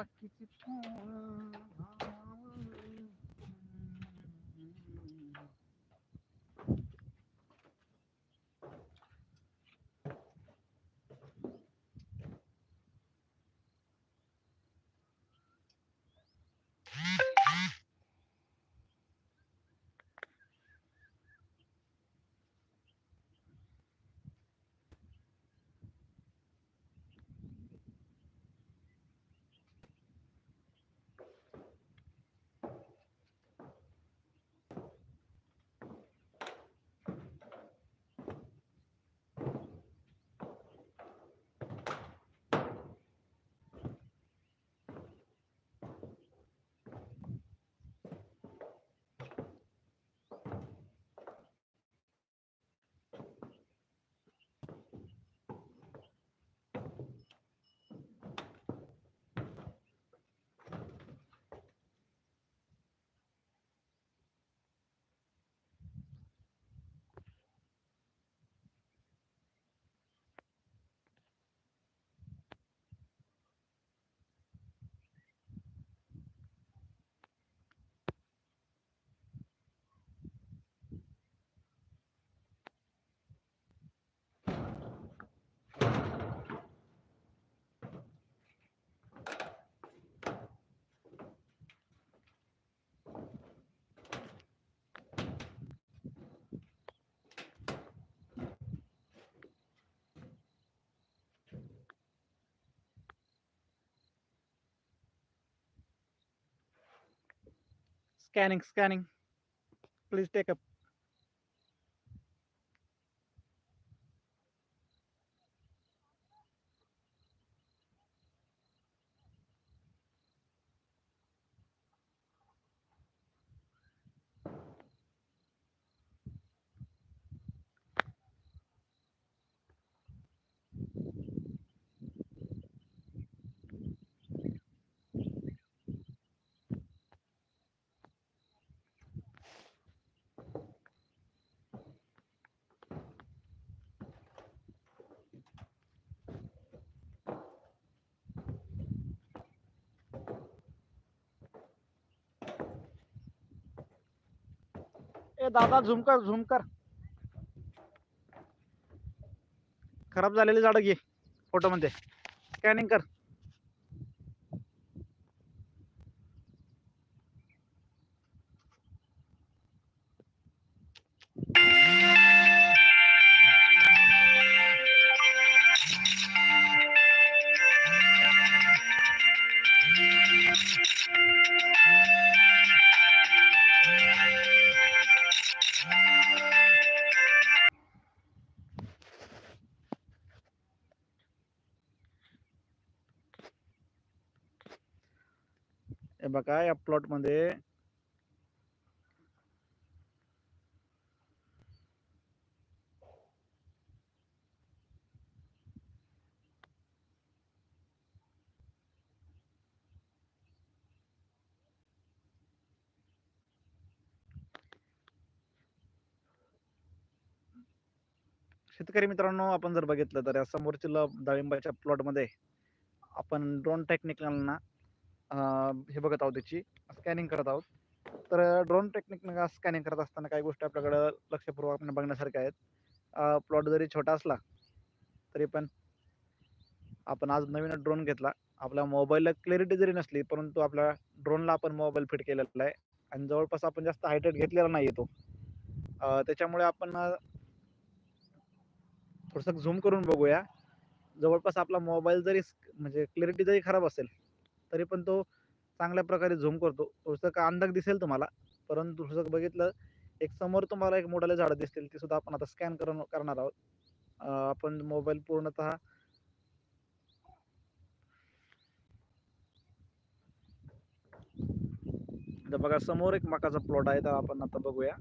बाकीची Scanning, scanning. Please take up. दादा झुम कर झुम कर खराब झालेली झाडं घे फोटो मध्ये. स्कॅनिंग कर. बघा या प्लॉटमध्ये शेतकरी मित्रांनो आपण जर बघितलं तर या समोरच्या डाळिंबाच्या प्लॉटमध्ये आपण ड्रोन टेक्निकलना हे बघत आहोत त्याची स्कॅनिंग करत आहोत. तर ड्रोन टेक्निकनं स्कॅनिंग करत असताना काही गोष्टी आपल्याकडं लक्षपूर्वक बघण्यासारख्या आहेत. प्लॉट जरी छोटा असला तरी पण आपण आज नवीन ड्रोन घेतला. आपल्या मोबाईलला क्लॅरिटी जरी नसली परंतु आपल्या ड्रोनला आपण मोबाईल फिट केलेला आहे. आणि जवळपास आपण जास्त हायटेड घेतलेला नाही तो. त्याच्यामुळे आपण थोडंसं झूम करून बघूया. जवळपास आपला मोबाईल जरी म्हणजे क्लॅरिटी जरी खराब असेल तरी पण तो चांगल्या प्रकारे झूम करतो. थोडंसं का अंदाज दिसेल तुम्हाला परंतु थोडंसं बघितलं एक समोर तुम्हाला एक मोठाले झाडं दिसतील ती सुद्धा आपण आता स्कॅन करून करणार आहोत. आपण मोबाईल पूर्णतः बघा समोर एक मकाचा प्लॉट आहे तर आपण आता बघूया.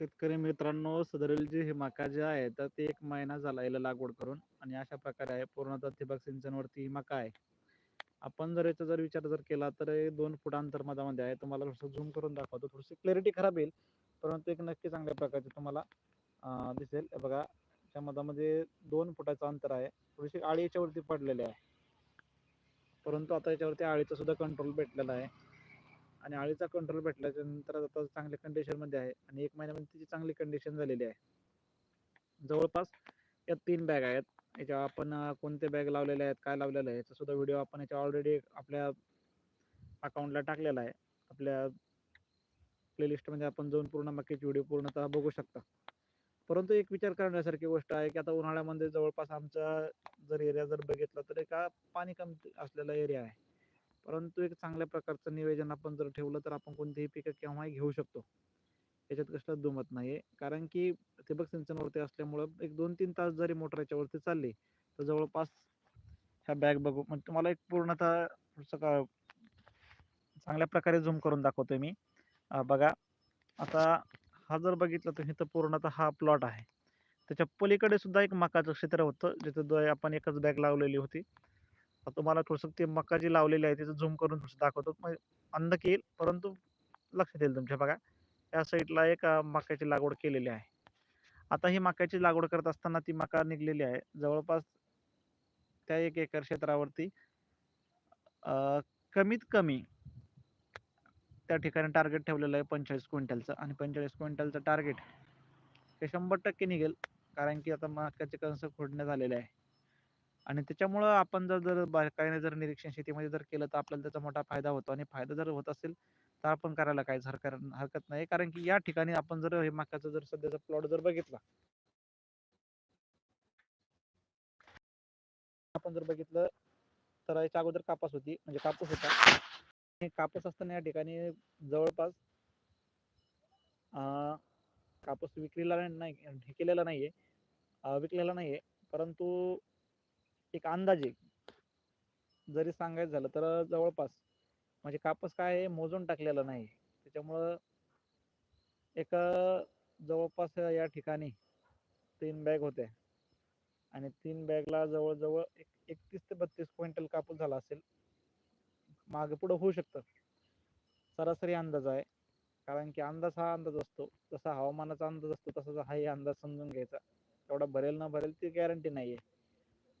शेतकरी मित्रांनो सदरील जे हे मका जे आहे तर ते एक महिना झाला याला लागवड करून आणि अशा प्रकारे आहे पूर्णतः ठिबक सिंचनवरती ही मका आहे. आपण जर याचा जर विचार जर केला तर हे दोन फूट अंतर मधामध्ये आहे. तुम्हाला थोडंसं झूम करून दाखवतो. थोडीशी क्लॅरिटी खराब येईल परंतु एक नक्की चांगल्या प्रकारचे तुम्हाला दिसेल. बघा त्या मधामध्ये दोन फुटाचं अंतर आहे. थोडीशी आळी याच्यावरती पडलेली आहे. परंतु आता याच्यावरती आळीचा सुद्धा कंट्रोल भेटलेला आहे. आणि आळीचा कंट्रोल भेटल्याच्या नंतर आता चांगल्या कंडिशनमध्ये आहे. आणि एक महिन्यामध्ये तिची चांगली कंडिशन झालेली आहे. जवळपास या तीन बॅग आहेत. याच्या आपण कोणते बॅग लावलेले आहेत काय लावलेलं आहे याचा सुद्धा व्हिडिओ आपण याच्या ऑलरेडी आपल्या अकाउंटला टाकलेला आहे. आपल्या प्लेलिस्टमध्ये आपण जाऊन पूर्ण मक्याची व्हिडिओ पूर्णतः बघू शकता. परंतु एक विचार करण्यासारखी गोष्ट आहे की आता उन्हाळ्यामध्ये जवळपास आमचा जर एरिया जर बघितला तर एका पाणी कमी असलेला एरिया आहे. परंतु एक चांगल्या प्रकारचं नियोजन आपण जर ठेवलं तर आपण कोणतीही पिकं केव्हाही घेऊ शकतो. याच्यात कसलं दुमत नाही कारण की ठिबक सिंचनवरती असल्यामुळं एक दोन तीन तास जरी मोटर याच्यावरती चालली तर जवळपास ह्या बॅग बघू म्हणजे तुम्हाला एक पूर्णतः सकाळ चांगल्या प्रकारे झूम करून दाखवतोय मी. बघा आता हा जर बघितलं तर इथं पूर्णतः हा प्लॉट आहे. त्याच्या पलीकडे सुद्धा एक मकाचं क्षेत्र होतं जिथं आपण एकच बॅग लावलेली होती. तुम्हाला थोडंसं ते मका जी लावलेली आहे तिचं झूम करून थोडंसं दाखवतो. अंधक येईल परंतु लक्षात येईल तुमच्या बघा. या साईडला एक मक्याची लागवड केलेली आहे. आता ही मक्याची लागवड करत असताना ती मका निघलेली आहे. जवळपास त्या एक एकर क्षेत्रावरती कमीत कमी त्या ठिकाणी टार्गेट ठेवलेलं आहे पंचेचाळीस क्विंटलचं आणि पंचेचाळीस क्विंटलचं टार्गेट हे शंभर टक्के निघेल. कारण की आता मक्याचे कंस फोडण्यात आलेले आहे. आणि त्याच्यामुळं आपण जर जर बारकाईने जर निरीक्षण शेतीमध्ये जर केलं तर आपल्याला त्याचा मोठा फायदा होतो आणि फायदा जर होत असेल तर आपण करायला काहीच हरकत हरकत नाही. कारण की या ठिकाणी आपण जर हे मक्याचा जर सध्याचा प्लॉट जर बघितला आपण जर बघितलं तर याच्या अगोदर कापास होती म्हणजे कापूस होता. हे कापूस असताना या ठिकाणी जवळपास अं, कापूस विक्रीला नाही केलेला नाहीये विकलेला नाहीये. परंतु एक अंदाजे. जरी सांगायचं झालं तर जवळपास. म्हणजे कापूस काय आहे मोजून टाकलेला नाही. त्याच्यामुळं एक जवळपास या ठिकाणी तीन बॅग होते आणि तीन बॅगला जवळजवळ एक एकतीस ते बत्तीस क्विंटल कापूस झाला असेल. मागे पुढे होऊ शकतं. सरासरी अंदाज आहे. कारण की अंदाज हा अंदाज असतो. जसा हवामानाचा अंदाज असतो तसा हाही अंदाज समजून घ्यायचा. तेवढा भरेल ना भरेल ती गॅरंटी नाही आहे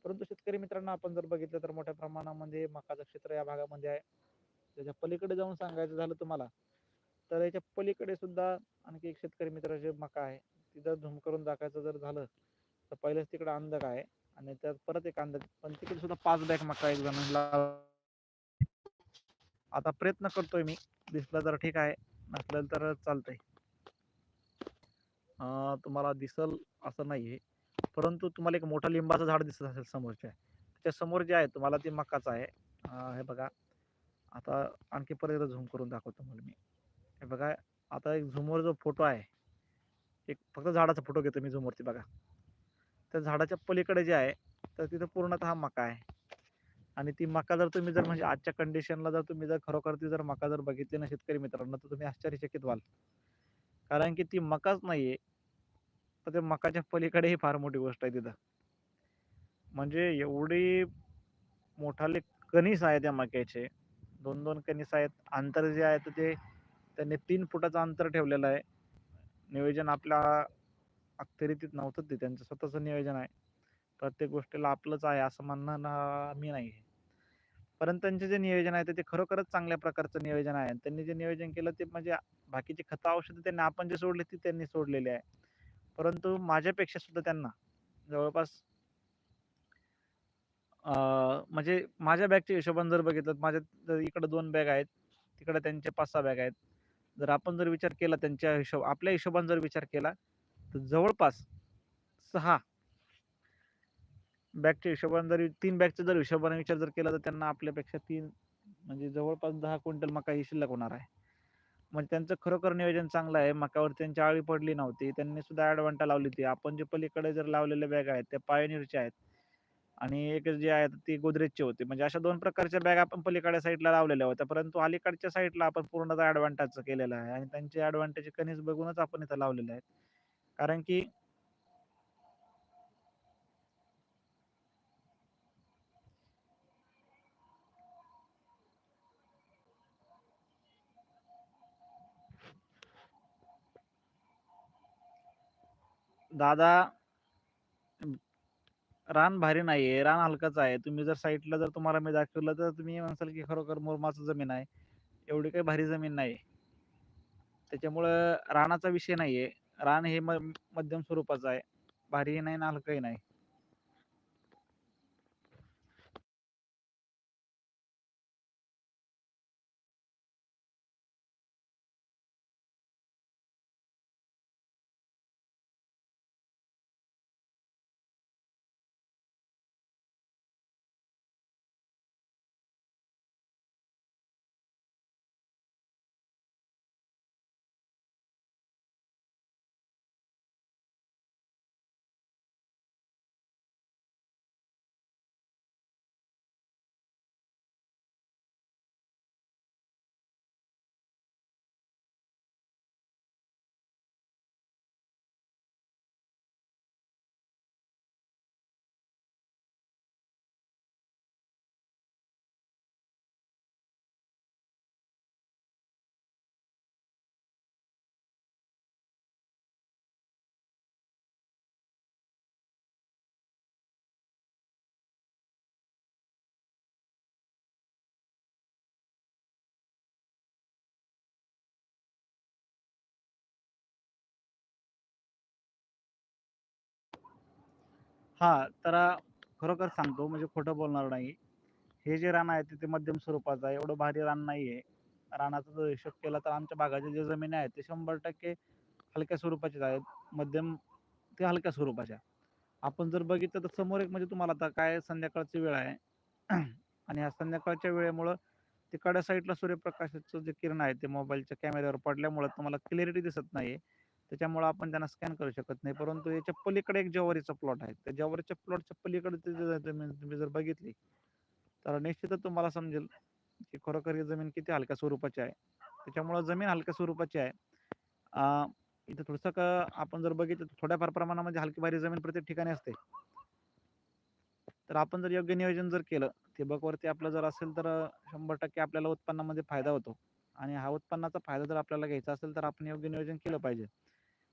परंतु शेतकरी मित्रांनो आपण जर बघितलं तर मोठ्या प्रमाणामध्ये मकाचं क्षेत्र या भागामध्ये आहे. त्याच्या पलीकडे जाऊन सांगायचं झालं तुम्हाला तर याच्या पलीकडे सुद्धा आणखी एक शेतकरी मित्राचे मका आहे तिथं झुम करून दाखायचं जर झालं तर पहिलेच तिकडे अंधक आहे आणि त्यात परत एक अंधक पण तिकडे सुद्धा पाच बॅग मका एक जणांना आता प्रयत्न करतोय मी दिसला तर ठीक आहे नसलं तर चालतंय. तुम्हाला दिसल असं नाहीये. परंतु तुम्हाला एक मोठा लिंबाचं झाड दिसत असेल समोरच्या त्याच्यासमोर जे आहे तुम्हाला ते मकाचं आहे. हे बघा. आता आणखी परत झूम करून दाखवतो म्हणून मी. हे बघा आता एक झूमवर जो फोटो आहे एक फक्त झाडाचा फोटो घेतो मी झूमवरती बघा. त्या झाडाच्या पलीकडे जे आहे तर तिथं पूर्णतः मका आहे. आणि ती मका जर तुम्ही जर म्हणजे आजच्या कंडिशनला जर तुम्ही जर खरोखर ती जर मका जर बघितली ना शेतकरी मित्रांनो तर तुम्ही आश्चर्यचकित व्हाल. कारण की ती मकाच नाहीये. तर ते मकाच्या पलीकडे ही फार मोठी गोष्ट आहे तिथं. म्हणजे एवढी मोठाले कणीस आहे त्या मक्याचे. दोन दोन कणीस आहेत. अंतर जे आहे तर ते त्यांनी तीन फुटाचं अंतर ठेवलेलं आहे. नियोजन आपल्या अखत्यारीतीत नव्हतं ते त्यांचं स्वतःचं नियोजन आहे. प्रत्येक गोष्टीला आपलंच आहे असं म्हणणं ना मी नाही. आहे परंतु त्यांचे जे नियोजन आहे ते खरोखरच चांगल्या प्रकारचं नियोजन आहे. त्यांनी जे नियोजन केलं ते म्हणजे बाकीची खतं औषधं त्यांनी आपण जे सोडले ती त्यांनी सोडलेली आहे. परंतु माझ्यापेक्षा सुद्धा त्यांना. जवळपास म्हणजे माझ्या बॅगच्या हिशोबाने जर बघितलं तर माझ्या जर इकडं दोन बॅग आहेत तिकडे त्यांचे पाच सहा बॅग आहेत. जर आपण जर विचार केला त्यांच्या हिशोब आपल्या हिशोबाने जर विचार केला तर जवळपास सहा बॅगच्या हिशोबाने जर तीन बॅगच्या जर हिशोबाने विचार जर केला तर त्यांना आपल्यापेक्षा तीन म्हणजे जवळपास दहा क्विंटल मका ही शिल्लक होणार आहे. म्हणजे त्यांचं खरोखर नियोजन चांगलं आहे मकावर त्यांची आळी पडली नव्हती त्यांनी सुद्धा ॲडवांटा लावली होती आपण जे पलीकडे जर लावलेल्या बॅग आहेत त्या पायोनियरच्या आहेत आणि एक जे आहे ती गोदरेजची होती. म्हणजे अशा दोन प्रकारच्या बॅग आपण पलीकडच्या साईडला लावलेल्या होत्या. परंतु अलीकडच्या साईडला आपण पूर्णतः एडव्हांटेजचं केलेलं आहे आणि त्यांचे एडव्हांटेज कणीस बघूनच आपण इथं लावलेले आहेत. कारण की दादा रान भारी नाहीये, रान हलकंच आहे. तुम्ही जर साईटला जर तुम्हाला मी दाखवलं तर तुम्ही म्हणसाल की खरोखर मुरमाचं जमीन आहे. एवढी काही भारी जमीन नाही. त्याच्यामुळं रानाचा विषय नाहीये. रान हे म मध्यम स्वरूपाचं आहे. भारीही नाही ना हलकंही नाही. हां, तर खरोखर सांगतो म्हणजे खोटं बोलणार नाही. हे जे रान आहे ते मध्यम स्वरूपाचं आहे. एवढं भारी रान नाही आहे रानाचा जर हिशोब केला तर आमच्या भागाच्या जे जमीन आहेत ते 100% हलक्या स्वरूपाचेच आहेत. मध्यम ते हलक्या स्वरूपाच्या. आपण जर बघितलं तर समोर एक म्हणजे तुम्हाला आता काय संध्याकाळची वेळ आहे आणि ह्या संध्याकाळच्या वेळेमुळं तिकडच्या साईडला सूर्यप्रकाशाचं जे किरण आहे ते मोबाईलच्या कॅमेऱ्यावर पडल्यामुळं तुम्हाला क्लॅरिटी दिसत नाहीये. त्याच्यामुळे आपण त्यांना स्कॅन करू शकत नाही. परंतु याच्या पलीकडे एक ज्वारीचा प्लॉट आहे. त्या जवारीच्या प्लॉटच्या पलीकडे तुम्ही जर बघितली, तर निश्चितच तुम्हाला समजेल की खरोखर ही जमीन किती हलक्या स्वरूपाची आहे. त्याच्यामुळं जमीन हलक्या स्वरूपाची आहे. इथं थोडंसं का आपण जर बघितलं तर थोड्याफार प्रमाणामध्ये हलकी-भारी जमीन प्रत्येक ठिकाणी असते. तर आपण जर योग्य नियोजन जर केलं, ठिबकवरती आपलं जर असेल तर शंभर टक्के आपल्याला उत्पन्नामध्ये फायदा होतो आणि हा उत्पन्नाचा फायदा जर आपल्याला घ्यायचा असेल तर आपण योग्य नियोजन केलं पाहिजे.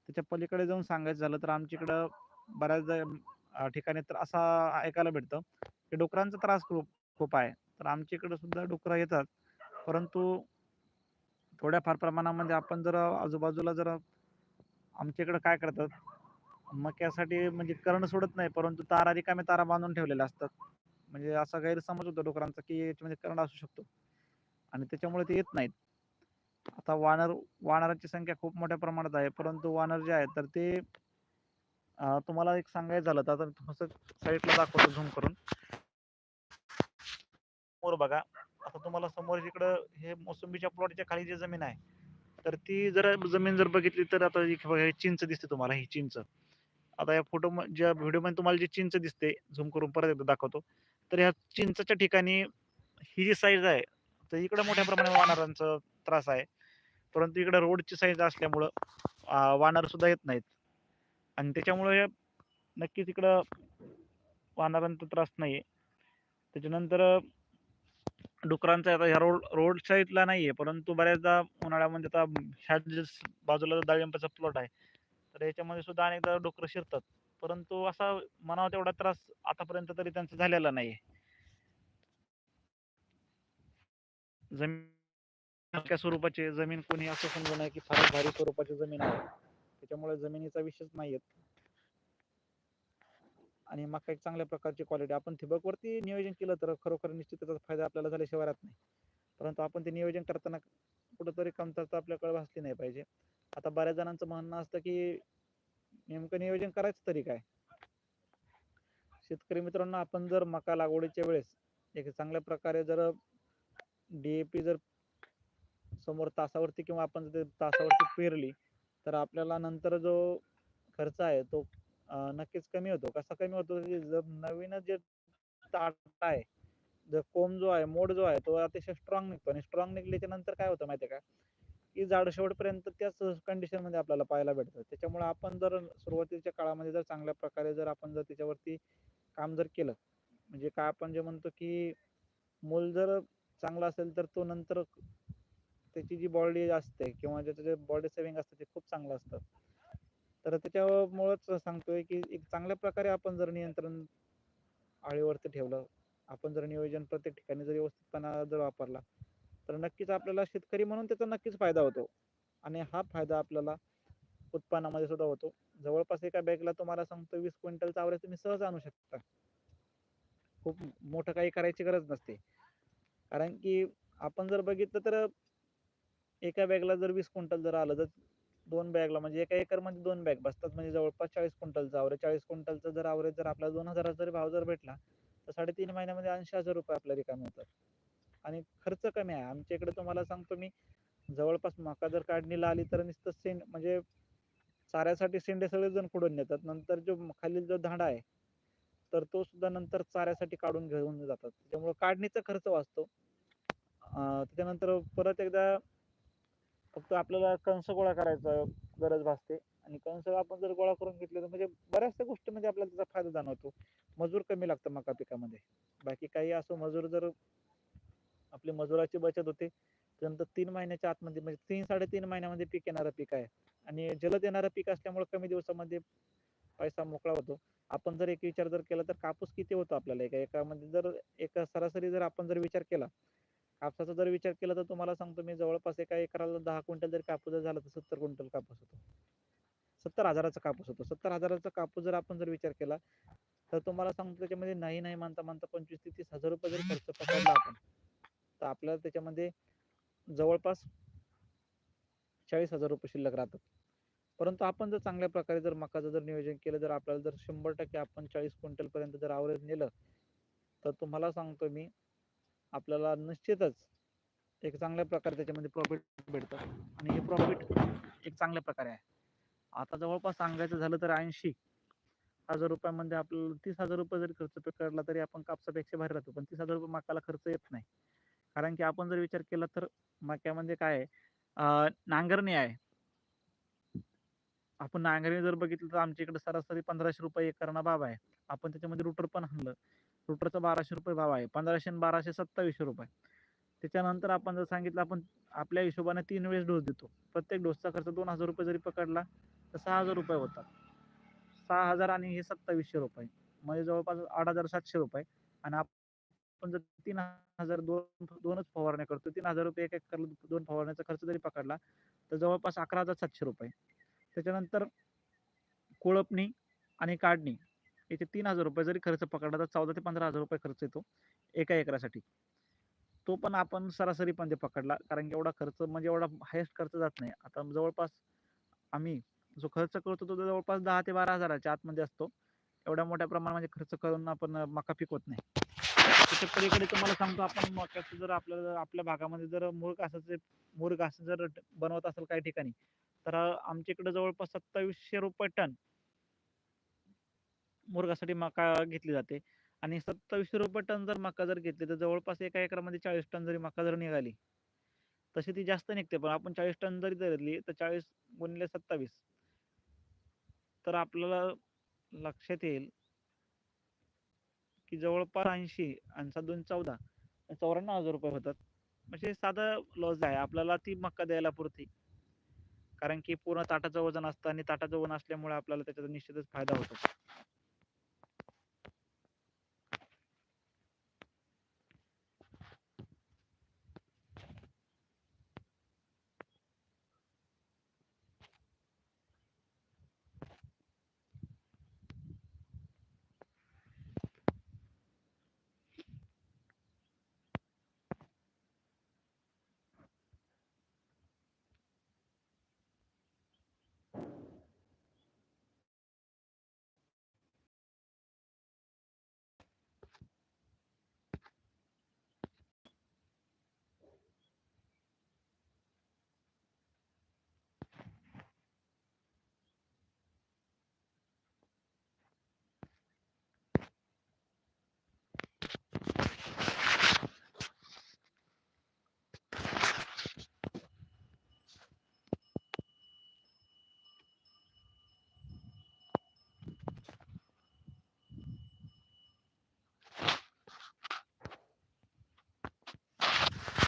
त्याच्या पलीकडे जाऊन सांगायचं झालं तर आमच्या इकडं बऱ्याचदा ठिकाणी तर असा ऐकायला भेटतं, की डुकरांचा त्रास खूप खूप आहे. तर आमच्या इकडं सुद्धा डुकरं येतात. परंतु थोड्याफार प्रमाणामध्ये आपण जर आजूबाजूला जर आमच्या इकडं काय करतात, मक्यासाठी म्हणजे करण सोडत नाही, परंतु तारा रिकामी तारा बांधून ठेवलेल्या असतात. म्हणजे असा गैरसमज होतो डुकरांचा, की याच्यामध्ये करंट असू शकतो आणि त्याच्यामुळे ते येत नाहीत. आता वानर वानरांची संख्या खूप मोठ्या प्रमाणात आहे. परंतु वानर जे आहेत तर ते तुम्हाला एक सांगायचं झालं तर आता साईडला दाखवतो झूम करून. समोर बघा. आता तुम्हाला समोर इकडं हे मोसंबीच्या प्लॉटच्या खाली जी जमीन आहे, तर ती जर जमीन जर बघितली तर आता ही बघा चिंच दिसते तुम्हाला ही चिंच. आता या फोटो ज्या व्हिडिओमध्ये तुम्हाला जी चिंच दिसते, झूम करून परत एकदा दाखवतो. तर ह्या चिंचच्या ठिकाणी ही जी साईज आहे, तर इकडं मोठ्या प्रमाणात वानरांचा त्रास आहे. परंतु इकडं रोडची साईज असल्यामुळं वानर सुद्धा येत नाहीत आणि त्याच्यामुळे नक्कीच इकडं वानरांचा त्रास नाही आहे त्याच्यानंतर डुकरांचा आता ह्या रोड रोड साईडला आहे परंतु बऱ्याचदा उन्हाळ्यामध्ये म्हणजे आता ह्या जे बाजूला डाळिंबाचा प्लॉट आहे, तर याच्यामध्ये सुद्धा अनेकदा डुकरं शिरतात. परंतु असा मनावर तेवढा त्रास आतापर्यंत तरी त्यांचा झालेला नाहीये. जमीन हलक्या स्वरूपाची जमीन कोणी असं समजू नये की फार भारी स्वरूपाची जमीन आहे. त्याच्यामुळे जमिनीचा विषयच नाहीये. आणि मका एक चांगल्या प्रकारची क्वालिटी. आपण ठिबक वरती नियोजन केलं तर खरोखर निश्चित त्याचा फायदा आपल्याला झाल्याशिवाय राहत नाही. परंतु आपण ते नियोजन करताना कुठंतरी कमतरता आपल्याकडे भासली नाही पाहिजे. आता बऱ्याच जणांचं म्हणणं असतं की नेमकं नियोजन करायचं तरी काय? शेतकरी मित्रांनो, आपण जर मका लागवडीच्या वेळेस एक चांगल्या प्रकारे जर डी जर समोर तासावरती किंवा आपण जर तासावरती पेरली, तर आपल्याला नंतर जो खर्च आहे तो नक्कीच कमी होतो. कसा कमी होतो? जर नवीनच जे ताटा आहे जो कोंब जो आहे मोड जो आहे तो अतिशय स्ट्रॉंग निघतो आणि स्ट्रॉंग निघल्याच्या नंतर काय होतं माहिती आहे का की झाड शेवटपर्यंत त्याच कंडिशनमध्ये आपल्याला पाहायला भेटतं त्याच्यामुळे आपण जर सुरुवातीच्या काळामध्ये जर चांगल्या प्रकारे जर आपण जर त्याच्यावरती काम जर केलं म्हणजे काय आपण जे म्हणतो की मूल जर चांगला असेल तर तो नंतर त्याची जी बॉडी असते किंवा ज्याचं जे बॉडी सेविंग असतं ते खूप चांगलं असतं. तर त्याच्यामुळेच सांगतोय की एक चांगल्या प्रकारे आपण जर नियंत्रण आळीवरती ठेवलं आपण जर नियोजन प्रत्येक ठिकाणी जर व्यवस्थितपणा जर वापरला तर नक्कीच आपल्याला शेतकरी म्हणून त्याचा नक्कीच फायदा होतो. आणि हा फायदा आपल्याला उत्पन्नामध्ये सुद्धा होतो. जवळपास एका बॅगला तुम्हाला सांगतो वीस क्विंटल आवरेज तुम्ही सहज आणू शकता. खूप मोठं काही करायची गरज नसते. कारण की आपण जर बघितलं तर एका बॅगला जर वीस क्विंटल जर आलं तर दोन बॅगला म्हणजे एका एकरमध्ये दोन बॅग बसतात. म्हणजे जवळपास चाळीस क्विंटलचा आवरेज चाळीस क्विंटलचा जर आवरेज जर आपल्याला दोन हजाराचा जरी भाव जर भेटला तर साडेतीन महिन्यामध्ये ऐंशी हजार रुपये आपल्या रिकामे होतात. आणि खर्च कमी आहे. आमच्या इकडे तुम्हाला सांगतो मी जवळपास मका जर काढणीला आली तर नुसतं सेंड म्हणजे चाऱ्यासाठी शेंडे सगळे जण नेतात. नंतर जो खालील जो धाडा आहे तर तो सुद्धा नंतर चाऱ्यासाठी काढून घेऊन जातात. त्यामुळे काढणीचा खर्च वाचतो. त्याच्यानंतर परत एकदा फक्त आपल्याला कंस गोळा करायचा गरज भासते. आणि कंस आपण जर गोळा करून घेतले तर म्हणजे बऱ्याचशा गोष्टी म्हणजे आपल्याला त्याचा फायदा जाणवतो. मजूर कमी लागतं मका पिकामध्ये. बाकी काही असो मजूर जर आपली मजुराची बचत होते त्यानंतर तीन महिन्याच्या आतमध्ये म्हणजे तीन साडेतीन महिन्यामध्ये पीक येणारं पीक आहे. आणि जलद येणारं पीक असल्यामुळे कमी दिवसामध्ये पैसा मोकळा होतो. आपण जर एक विचार जर केला तर कापूस किती होतो आपल्याला? एका एकामध्ये जर एक सरासरी जर आपण जर विचार केला कापसाचा जर विचार केला तर तुम्हाला सांगतो मी जवळपास एका एकराला दहा क्विंटल जर कापूस जर झाला तर सत्तर क्विंटल कापूस होतो. सत्तर हजाराचा कापूस होतो. सत्तर हजाराचा कापूस जर आपण जर विचार केला तर तुम्हाला सांगतो त्याच्यामध्ये नाही नाही मानता मानता पंचवीस ते तीस हजार रुपये जरी खर्च पकडला आपण तर आपल्याला त्याच्यामध्ये जवळपास चाळीस हजार रुपये शिल्लक राहतात. परंतु आपण जर चांगल्या प्रकारे जर मकाचं जर नियोजन केलं जर आपल्याला जर शंभर टक्के आपण चाळीस क्विंटल पर्यंत जर आवरेज नेलं तर तुम्हाला सांगतो मी आपल्याला निश्चितच एक चांगल्या प्रकारे त्याच्यामध्ये प्रॉफिट भेटतं. आणि हे प्रॉफिट एक चांगल्या प्रकारे आहे. आता जवळपास सांगायचं झालं तर ऐंशी हजार रुपयामध्ये आपल्याला तीस हजार रुपये जरी खर्च करला तरी आपण कापसापेक्षा भारी राहतो. पण तीस हजार रुपये मकाला खर्च येत नाही. कारण की आपण जर विचार केला तर मक्यामध्ये काय आहे? नांगरणी आहे. आपण नांगरणी जर बघितलं तर आमच्या इकडे सरासरी पंधराशे रुपये एकरना बाब आहे. आपण त्याच्यामध्ये रुटर पण आणलं रुटरचा बाराशे रुपये भाव आहे. पंधराशे आणि बाराशे सत्तावीसशे रुपये. त्याच्यानंतर आपण जर सांगितलं आपण आपल्या हिशोबाने तीन वेळेस डोस देतो. प्रत्येक डोसचा खर्च दोन हजार रुपये जरी पकडला तर सहा हजार रुपये होतात. सहा हजार आणि हे सत्तावीसशे रुपये. म्हणजे जवळपास आठ हजार सातशे रुपये. आणि आपण जर तीन हजार दोन दोनच फवारण्या करतो तीन हजार रुपये एक एक दोन फवारण्याचा खर्च जरी पकडला तर जवळपास अकरा हजार सातशे रुपये. त्याच्यानंतर कोळपणी आणि काढणी. इथे तीन हजार रुपये जरी खर्च पकडला तर चौदा ते पंधरा हजार रुपये खर्च येतो एका एकरासाठी. तो पण आपण सरासरी पण ते पकडला कारण की एवढा खर्च म्हणजे एवढा हायेस्ट खर्च जात नाही. आता जवळपास आम्ही जो खर्च करतो तो जवळपास दहा ते बारा हजाराच्या आतमध्ये असतो. एवढ्या मोठ्या प्रमाणामध्ये खर्च करून आपण मका पिकवत नाही. त्याच्या पलीकडे तुम्हाला सांगतो आपण मक्याचं जर आपल्याला आपल्या भागामध्ये जर मूळ घासाचे मूळ घास जर बनवत असेल काही ठिकाणी तर आमच्या इकडे जवळपास सत्तावीसशे रुपये टन मुर्गासाठी मका घेतली जाते आणि सत्तावीसशे रुपये टन जर मका जर घेतली तर जवळपास एका एकरामध्ये चाळीस टन जरी मका जर निघाली तशी ती जास्त निघते. पण आपण चाळीस टन जरी धरली तर चाळीस गुणिले सत्तावीस. तर आपल्याला लक्षात येईल की जवळपास ऐंशी आणि सात दोन चौदा चौऱ्याण्णव हजार रुपये होतात. म्हणजे साधा लॉस आहे. आपल्याला ती मक्का द्यायला पुरती. कारण की पूर्ण ताटाचं वजन असतं आणि ताटाचं वजन असल्यामुळे आपल्याला त्याचा निश्चितच फायदा होतो.